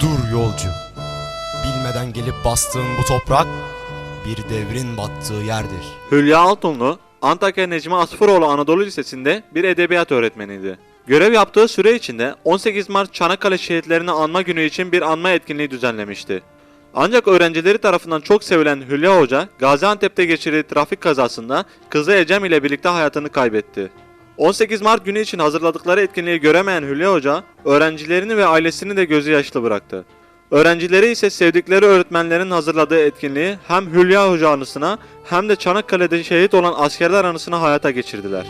Dur yolcu. Bilmeden gelip bastığın bu toprak bir devrin battığı yerdir. Hülya Altunlu, Antakya Necmi Asfuroğlu Anadolu Lisesi'nde bir edebiyat öğretmeniydi. Görev yaptığı süre içinde 18 Mart Çanakkale şehitlerini anma günü için bir anma etkinliği düzenlemişti. Ancak öğrencileri tarafından çok sevilen Hülya Hoca, Gaziantep'te geçirdiği trafik kazasında kızı Ecem ile birlikte hayatını kaybetti. 18 Mart günü için hazırladıkları etkinliği göremeyen Hülya Hoca, öğrencilerini ve ailesini de gözü yaşlı bıraktı. Öğrencileri ise sevdikleri öğretmenlerin hazırladığı etkinliği hem Hülya Hoca anısına hem de Çanakkale'de şehit olan askerler anısına hayata geçirdiler.